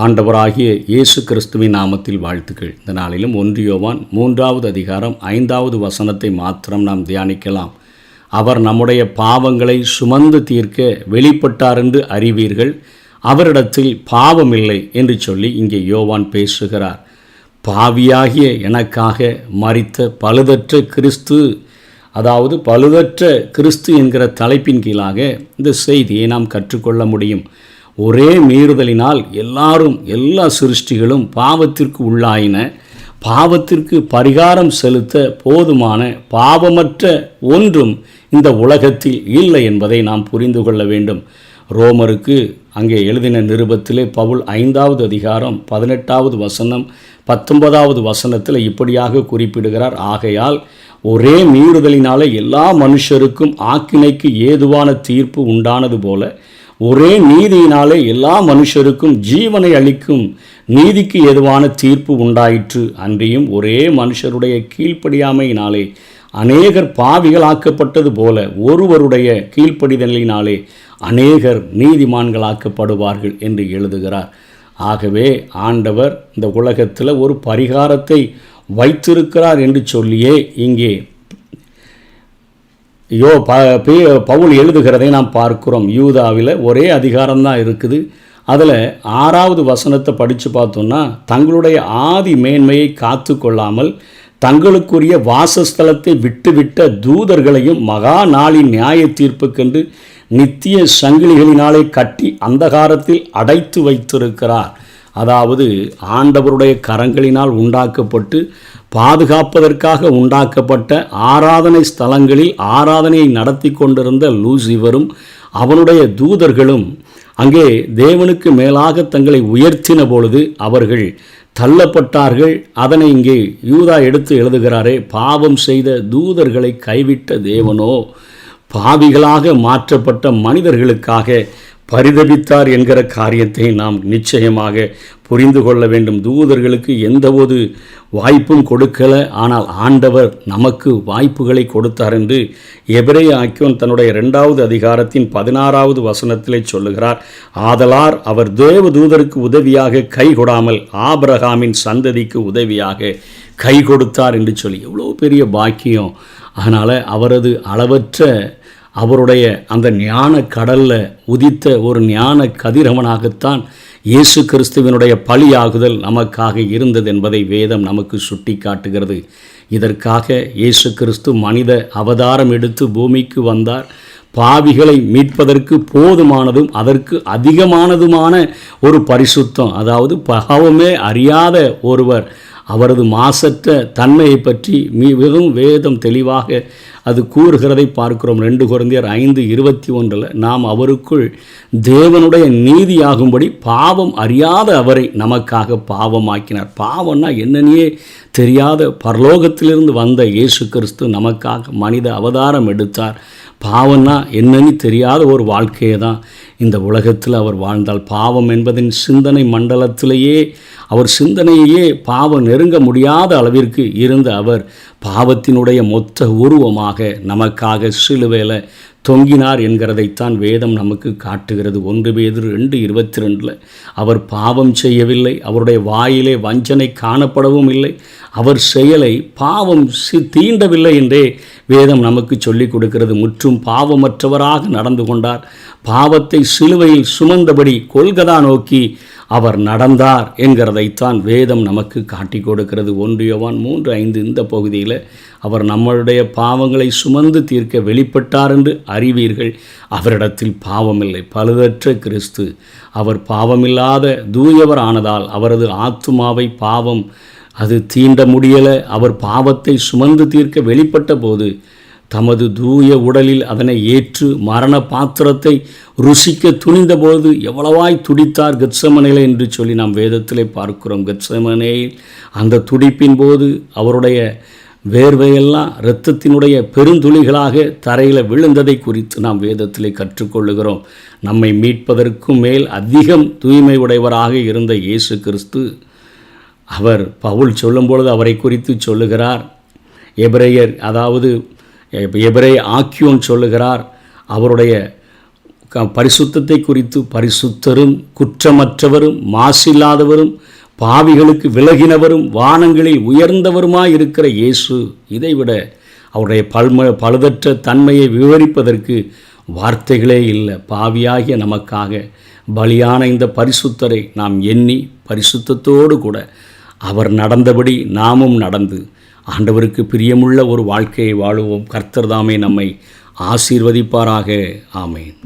ஆண்டவராகிய இயேசு கிறிஸ்துவின் நாமத்தில் வாழ்த்துக்கள். இந்த நாளிலும் ஒன்றியோவான் மூன்றாவது அதிகாரம் ஐந்தாவது வசனத்தை மாத்திரம் நாம் தியானிக்கலாம். அவர் நம்முடைய பாவங்களை சுமந்து தீர்க்க வெளிப்பட்டார் என்று அறிவீர்கள். அவரிடத்தில் பாவமில்லை என்று சொல்லி இங்கே யோவான் பேசுகிறார். பாவியாகிய எனக்காக மறித்த பழுதற்ற கிறிஸ்து அதாவது பழுதற்ற கிறிஸ்து என்கிற தலைப்பின் கீழாக இந்த செய்தியை நாம் கற்றுக்கொள்ள முடியும். ஒரே மீறுதலினால் எல்லாரும் எல்லா சிருஷ்டிகளும் பாவத்திற்கு உள்ளாயின. பாவத்திற்கு பரிகாரம் செலுத்த போதுமான பாவமற்ற ஒன்றும் இந்த உலகத்தில் இல்லை என்பதை நாம் புரிந்து கொள்ள வேண்டும். ரோமருக்கு அங்கே எழுதின நிருபத்திலே பவுல் ஐந்தாவது அதிகாரம் பதினெட்டாவது வசனம் பத்தொன்பதாவது வசனத்தில் இப்படியாக குறிப்பிடுகிறார். ஆகையால் ஒரே மீறுதலினாலே எல்லா மனுஷருக்கும் ஆக்கினைக்கு ஏதுவான தீர்ப்பு உண்டானது போல ஒரே நீதியினாலே எல்லா மனுஷருக்கும் ஜீவனை அளிக்கும் நீதிக்கு எதுவான தீர்ப்பு உண்டாயிற்று அன்றியும் ஒரே மனுஷருடைய கீழ்ப்படியாமையினாலே அநேகர் பாவிகளாக்கப்பட்டது போல ஒருவருடைய கீழ்ப்படிதலினாலே அநேகர் நீதிமான்களாக்கப்படுவார்கள் என்று எழுதுகிறார். ஆகவே ஆண்டவர் இந்த உலகத்தில் ஒரு பரிகாரத்தை வைத்திருக்கிறார் என்று சொல்லியே இங்கே யோ ப பவுல் எழுதுகிறதை நாம் பார்க்குறோம். யூதாவில் ஒரே அதிகாரம்தான் இருக்குது. அதில் ஆறாவது வசனத்தை படித்து பார்த்தோம்னா தங்களுடைய ஆதி மேன்மையை காத்து கொள்ளாமல் தங்களுக்குரிய வாசஸ்தலத்தை விட்டுவிட்ட தூதர்களையும் மகா நாளின் நியாய தீர்ப்புக்கென்று நித்திய சங்கிலிகளினாலே கட்டி அந்தகாரத்தில் அடைத்து வைத்திருக்கிறார். அதாவது ஆண்டவருடைய கரங்களினால் உண்டாக்கப்பட்டு பாதுகாப்பதற்காக உண்டாக்கப்பட்ட ஆராதனை ஸ்தலங்களில் ஆராதனையை நடத்தி கொண்டிருந்த லூசிவரும் அவனுடைய தூதர்களும் அங்கே தேவனுக்கு மேலாக தங்களை உயர்த்தின பொழுது அவர்கள் தள்ளப்பட்டார்கள். அதனை இங்கே யூதா எடுத்து எழுதுகிறாரே பாவம் செய்த தூதர்களை கைவிட்ட தேவனோ பாவிகளாக மாற்றப்பட்ட மனிதர்களுக்காக பரிதபித்தார் என்கிற காரியத்தை நாம் நிச்சயமாக புரிந்து கொள்ள வேண்டும். தூதர்களுக்கு எந்தவொரு வாய்ப்பும் கொடுக்கல. ஆனால் ஆண்டவர் நமக்கு வாய்ப்புகளை கொடுத்தார் என்று எபிரே ஆக்கியோன் தன்னுடைய இரண்டாவது அதிகாரத்தின் பதினாறாவது வசனத்திலே சொல்லுகிறார். ஆதலார் அவர் தேவ தூதருக்கு உதவியாக கை கொடாமல் ஆபிரகாமின் சந்ததிக்கு உதவியாக கை கொடுத்தார் என்று சொல்லி. எவ்வளோ பெரிய பாக்கியம். அதனால் அவரது அளவற்ற அவருடைய அந்த ஞான கடலில் உதித்த ஒரு ஞான கதிரவனாகத்தான் இயேசு கிறிஸ்துவனுடைய பலியாகுதல் நமக்காக இருந்தது என்பதை வேதம் நமக்கு சுட்டி காட்டுகிறது இதற்காக இயேசு கிறிஸ்து மனித அவதாரம் எடுத்து பூமிக்கு வந்தார். பாவிகளை மீட்பதற்கு போதுமானதும் அதற்கு அதிகமானதுமான ஒரு பரிசுத்தம் அதாவது பாவமே அறியாத ஒருவர் அவரது மாசற்ற தன்மையை பற்றி மிகவும் வேதம் தெளிவாக அது கூறுகிறதை பார்க்கிறோம். ரெண்டு குழந்தையர் ஐந்து இருபத்தி ஒன்றில் நாம் அவருக்குள் தேவனுடைய நீதியாகும்படி பாவம் அறியாத அவரை நமக்காக பாவமாக்கினார். பாவம்னா என்னன்னே தெரியாத பரலோகத்திலிருந்து வந்த இயேசு கிறிஸ்து நமக்காக மனித அவதாரம் எடுத்தார். பாவம்னா என்னன்னு தெரியாத ஒரு வாழ்க்கையை தான் இந்த உலகத்தில் அவர் வாழ்ந்தால் பாவம் என்பதின் சிந்தனை மண்டலத்திலேயே அவர் சிந்தனையே பாவம் நெருங்க முடியாத அளவிற்கு இருந்த அவர் பாவத்தினுடைய மொத்த உருவமாக நமக்காக சிலுவையில் தொங்கினார் என்கிறதைத்தான் வேதம் நமக்கு காட்டுகிறது. ஒன்று பேது ரெண்டு இருபத்தி ரெண்டில் அவர் பாவம் செய்யவில்லை அவருடைய வாயிலே வஞ்சனை காணப்படவும் இல்லை அவர் செயலை பாவம் சி தீண்டவில்லை என்றே வேதம் நமக்கு சொல்லிக் கொடுக்கிறது. முற்றும் பாவமற்றவராக நடந்து கொண்டார். பாவத்தை சிலுவையில் சுமந்தபடி கொல்கதா நோக்கி அவர் நடந்தார் என்கிறதைத்தான் வேதம் நமக்கு காட்டி கொடுக்கிறது. ஒன்றியவான் மூன்று ஐந்து இந்த பகுதியில் அவர் நம்மளுடைய பாவங்களை சுமந்து தீர்க்க வெளிப்பட்டார் என்று அறிவீர்கள். அவரிடத்தில் பாவமில்லை. பழுதற்ற கிறிஸ்து. அவர் பாவமில்லாத தூயவர் ஆனதால் அவரது ஆத்துமாவை பாவம் அது தீண்ட முடியலை. அவர் பாவத்தை சுமந்து தீர்க்க வெளிப்பட்ட போது தமது தூய உடலில் அதனை ஏற்று மரண பாத்திரத்தை ருசிக்க துணிந்தபோது எவ்வளவாய் துடித்தார் கெட்சமனையில் என்று சொல்லி நாம் வேதத்திலே பார்க்கிறோம். கெட்சமனையில் அந்த துடிப்பின் போது அவருடைய வேர்வையெல்லாம் இரத்தத்தினுடைய பெருந்துளிகளாக தரையில் விழுந்ததை குறித்து நாம் வேதத்திலே கற்றுக்கொள்ளுகிறோம். நம்மை மீட்பதற்கும் மேல் அதிகம் தூய்மை உடையவராக இருந்த இயேசு கிறிஸ்து அவர் பவுல் சொல்லும் பொழுது அவரை குறித்து சொல்லுகிறார். எபிரேயர் அதாவது எபிரே ஆக்கியோன் சொல்லுகிறார் அவருடைய க பரிசுத்தத்தை குறித்து பரிசுத்தரும் குற்றமற்றவரும் மாசில்லாதவரும் பாவிகளுக்கு விலகினவரும் வானங்களில் உயர்ந்தவருமாய் இருக்கிற இயேசு இதைவிட அவருடைய பல்ம பழுதற்ற தன்மையை விவரிப்பதற்கு வார்த்தைகளே இல்லை. பாவியாகிய நமக்காக பலியான இந்த பரிசுத்தரை நாம் எண்ணி பரிசுத்தத்தோடு கூட அவர் நடந்தபடி நாமும் நடந்து ஆண்டவருக்கு பிரியமுள்ள ஒரு வாழ்க்கையை வாழுவோம். கர்த்தர் தாமே நம்மை ஆசீர்வதிப்பாராக. ஆமேன்.